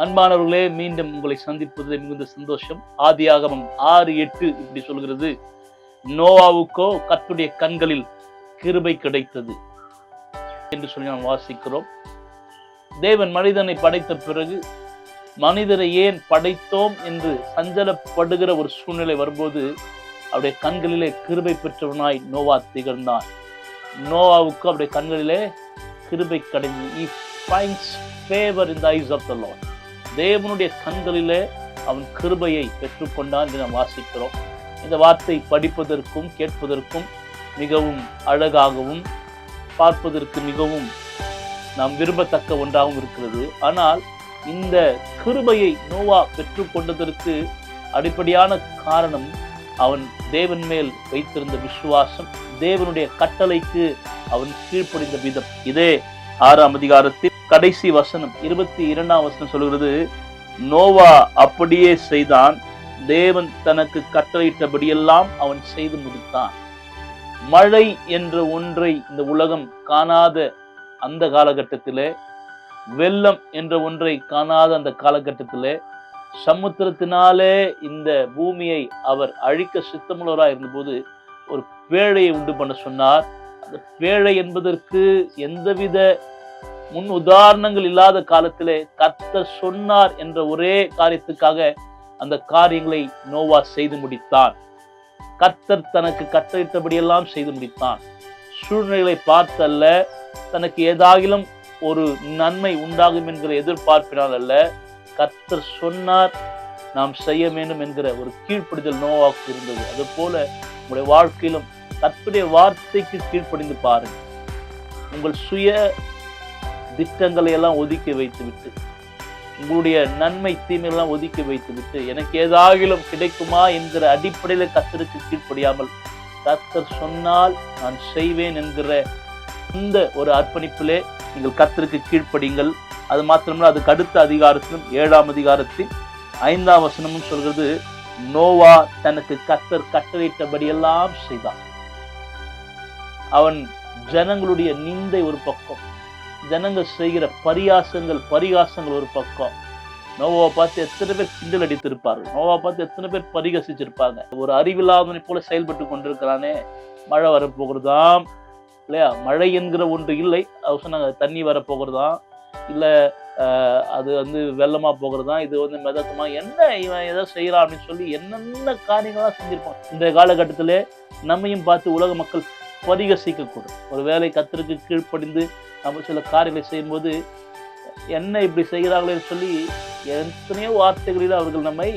அன்பானவர்களே மீண்டும் உங்களை சந்திப்பதில் மிகுந்த சந்தோஷம். ஆதியாகமம் ஆறு எட்டு இப்படி சொல்கிறது. நோவாவுக்கோ கத்துடைய கண்களில் கிருபை கிடைத்தது என்று சொல்லி நாம் வாசிக்கிறோம். தேவன் மனிதனை படைத்த பிறகு மனிதரை ஏன் படைத்தோம் என்று சஞ்சலப்படுகிற ஒரு சூழ்நிலை வரும்போது அவருடைய கண்களிலே கிருபை பெற்றவனாய் நோவா திகழ்ந்தான். நோவாவுக்கு அவருடைய கண்களிலே கிருபை கிடைந்தது finds favour in the eyes of the the தேவனுடைய கண்களிலே அவன் கிருபையை பெற்றுக்கொண்டான் என்று நாம் வாசிக்கிறோம். இந்த வார்த்தை படிப்பதற்கும் கேட்பதற்கும் மிகவும் அழகாகவும் பார்ப்பதற்கு மிகவும் நாம் விரும்பத்தக்க ஒன்றாகவும் இருக்கிறது. ஆனால் இந்த கிருபையை நோவா பெற்றுக்கொண்டதற்கு அடிப்படையான காரணம் அவன் தேவன் மேல் வைத்திருந்த விசுவாசம். தேவனுடைய கட்டளைக்கு அவன் கீழ்ப்படிந்த விதம். இதே ஆறாம் அதிகாரத்தில் கடைசி வசனம் இருபத்தி இரண்டாம் வசனம் சொல்கிறது நோவா அப்படியே செய்தான் தேவன் தனக்கு கட்டளையிட்டபடியெல்லாம் அவன் செய்து முடித்தான். மழை என்ற ஒன்றை இந்த உலகம் காணாத அந்த காலகட்டத்திலே வெள்ளம் என்ற ஒன்றை காணாத அந்த காலகட்டத்திலே சமுத்திரத்தினாலே இந்த பூமியை அவர் அழிக்க சித்தமுள்ளவராக இருந்தபோது ஒரு பேழையை உண்டு பண்ண சொன்னார். அந்த பேழை என்பதற்கு எந்தவித முன் உதாரணங்கள் இல்லாத காலத்திலே கர்த்தர் சொன்னார் என்ற ஒரே காரியத்துக்காக அந்த காரியங்களை நோவா செய்து முடித்தான். கர்த்தர் தனக்கு கட்டளிட்டபடியெல்லாம் செய்து முடித்தான். சூழ்நிலைகளை பார்த்தல்ல. தனக்கு ஏதாகிலும் ஒரு நன்மை உண்டாகும் என்கிற எதிர்பார்ப்பினால் அல்ல கர்த்தர் சொன்னார் நாம் செய்ய வேண்டும் என்கிற ஒரு கீழ்ப்படிதல் நோவாக்கு இருந்தது. அது போல உங்களுடைய வாழ்க்கையிலும் கர்த்தருடைய வார்த்தைக்கு கீழ்ப்படிந்து பாருங்கள். உங்கள் சுய திட்டங்களை எல்லாம் ஒதுக்கி வைத்துவிட்டு உங்களுடைய நன்மை தீமையெல்லாம் ஒதுக்கி வைத்துவிட்டு எனக்கு ஏதாகிலும் கிடைக்குமா என்கிற அடிப்படையில் கத்தருக்கு கீழ்ப்படியாமல் கத்தர் சொன்னால் நான் செய்வேன் என்கிற இந்த ஒரு அர்ப்பணிப்பிலே நீங்கள் கத்தருக்கு கீழ்ப்படிங்கள் அது மாத்திரமல்ல அதுக்கு அடுத்த அதிகாரத்திலும் ஏழாம் அதிகாரத்தில் ஐந்தாம் வசனமும் சொல்கிறது நோவா தனக்கு கத்தர் கட்டளையிட்டபடியெல்லாம் செய்தான். அவன் ஜனங்களுடைய நிந்தை ஒரு பக்கம் ஜனங்கள் செய்கிற பரியாசங்கள் பரிகாசங்கள் ஒரு பக்கம். நோவாவை பார்த்து எத்தனை பேர் கிண்டல் அடித்திருப்பார்கள்? நோவாவை பார்த்து எத்தனை பேர் பரிகசிச்சிருப்பாங்க? ஒரு அறிவில்லாதவனை போல செயல்பட்டு கொண்டிருக்கிறானே. மழை வரப்போகிறதாம் இல்லையா? மழை என்கிற ஒன்று இல்லை. அவர் சொன்னாங்க தண்ணி வரப்போகிறதாம். இல்லை அது வந்து வெள்ளமா போகிறதா? இது வந்து மிதக்குமா? என்ன இவன் எதை செய்கிறான் அப்படின்னு சொல்லி என்னென்ன காரியங்களாக செஞ்சிருப்பான்? இந்த காலகட்டத்தில் நம்மையும் பார்த்து உலக மக்கள் பரிகசிக்கக்கூடும் ஒரு வேலை கத்திற்கு கீழ்ப்படிந்து நம்ம சில காரியங்களை செய்யும்போது என்ன இப்படி செய்கிறார்களே சொல்லி எத்தனையோ வார்த்தைகளில் அவர்கள் நம்மை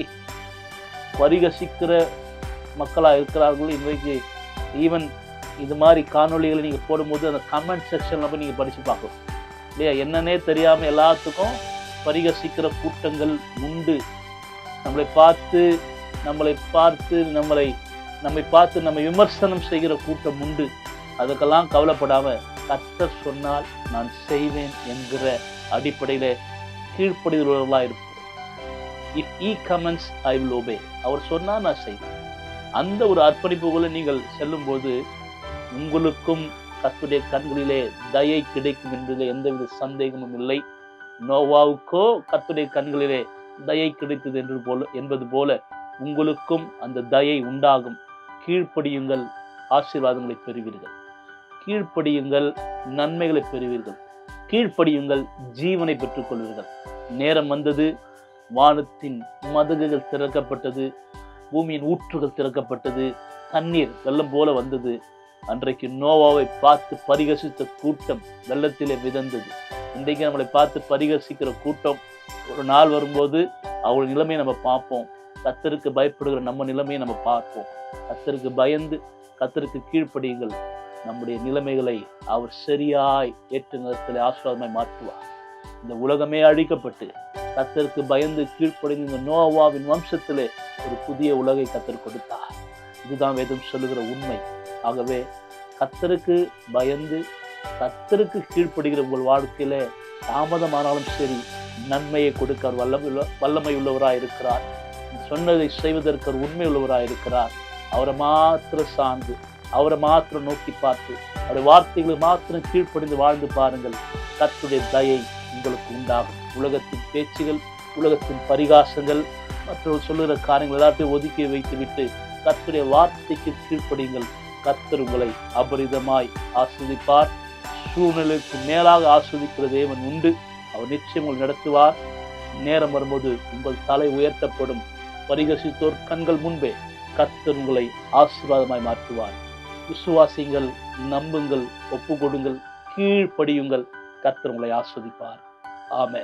பரிகசிக்கிற மக்களாக இருக்கிறார்கள். இன்றைக்கு ஈவன் இது மாதிரி காணொளிகளை நீங்கள் போடும்போது அந்த கமெண்ட் செக்ஷனில் போய் நீங்கள் படித்து பார்க்கணும் இல்லையா? என்னன்னே தெரியாமல் எல்லாத்துக்கும் பரிகசிக்கிற கூட்டங்கள் உண்டு. நம்மளை பார்த்து நம்மளை பார்த்து நம்மளை நம்மை பார்த்து நம்ம விமர்சனம் செய்கிற கூட்டம் உண்டு. அதுக்கெல்லாம் கவலைப்படாமல் கர்த்தர் சொன்னால் நான் செய்வேன் என்கிற அடிப்படையில் கீழ்ப்படுகிறவர்களாக இருப்போம். If he commands I will obey அவர் சொன்னால் நான் செய்வேன். அந்த ஒரு அர்ப்பணிப்புகளை நீங்கள் செல்லும்போது உங்களுக்கும் கத்துடைய கண்களிலே தயை கிடைக்கும் என்பதில் எந்தவித சந்தேகமும் இல்லை. நோவாவுக்கோ கத்துடைய கண்களிலே தயை கிடைத்தது என்று போல என்பது போல உங்களுக்கும் அந்த தயை உண்டாகும். கீழ்ப்படியுங்கள் ஆசீர்வாதங்களை பெறுவீர்கள். கீழ்ப்படியுங்கள் நன்மைகளை பெறுவீர்கள். கீழ்ப்படியுங்கள் ஜீவனை பெற்றுக்கொள்வீர்கள். நேரம் வந்தது வானத்தின் மதகுகள் திறக்கப்பட்டது பூமியின் ஊற்றுகள் திறக்கப்பட்டது தண்ணீர் வெள்ளம் போல வந்தது. அன்றைக்கு நோவாவை பார்த்து பரிகசித்த கூட்டம் வெள்ளத்திலே மிதந்தது. இன்றைக்கு நம்மளை பார்த்து பரிகசிக்கிற கூட்டம் ஒரு நாள் வரும்போது அவள் நிலைமையை நம்ம பார்ப்போம். கத்தருக்கு பயப்படுகிற நம்ம நிலைமையை நம்ம பார்ப்போம். கத்தருக்கு பயந்து கத்தருக்கு கீழ்ப்படியுங்கள். நம்முடைய நிலைமைகளை அவர் சரியாய் ஏற்று நிலத்தில் ஆசீர்வாதமாய் மாற்றுவார். இந்த உலகமே அழிக்கப்பட்டு கத்தருக்கு பயந்து கீழ்ப்படிந்து இந்த நோவாவின் வம்சத்திலே ஒரு புதிய உலகை கத்தர் கொடுத்தார். இதுதான் வேதம் சொல்லுகிற உண்மை. ஆகவே கத்தருக்கு பயந்து கத்தருக்கு கீழ்ப்படுகிற உங்கள் வாழ்க்கையில தாமதமானாலும் சரி நன்மையை கொடுக்க அவர் வல்லமை வல்லமை இருக்கிறார் சொன்னதை செய்வதற்கு ஒரு உண்மை உள்ளவராக இருக்கிறார். அவரை மாத்திர சார்ந்து அவரை மாத்திரம் நோக்கி பார்த்து அவருடைய வார்த்தைகளை மாத்திரம் கீழ்ப்படிந்து வாழ்ந்து பாருங்கள். கத்துடைய தயை உங்களுக்கு உண்டாகும். உலகத்தின் பேச்சுகள் உலகத்தின் பரிகாசங்கள் மற்றவர்கள் சொல்லுகிற காரியங்கள் எல்லாத்தையும் ஒதுக்கி வைத்துவிட்டு கத்துடைய வார்த்தைக்கு கீழ்ப்படியுங்கள். கத்தர் உங்களை அபரிதமாய் ஆஸ்வதிப்பார். சூழ்நிலைக்கு மேலாக ஆஸ்வதிக்கிற தேவன் உண்டு. அவர் நிச்சயம் உங்களை நடத்துவார். நேரம் வரும்போது உங்கள் தலை உயர்த்தப்படும். பரிகசித்தோர் கண்கள் முன்பே கர்த்தர் உங்களை ஆசீர்வாதமாய் மாற்றுவார். விசுவாசிங்கள் நம்புங்கள் ஒப்பு கொடுங்கள் கீழ்ப்படியுங்கள் கர்த்தர் உங்களை ஆஸ்வதிப்பார். ஆமே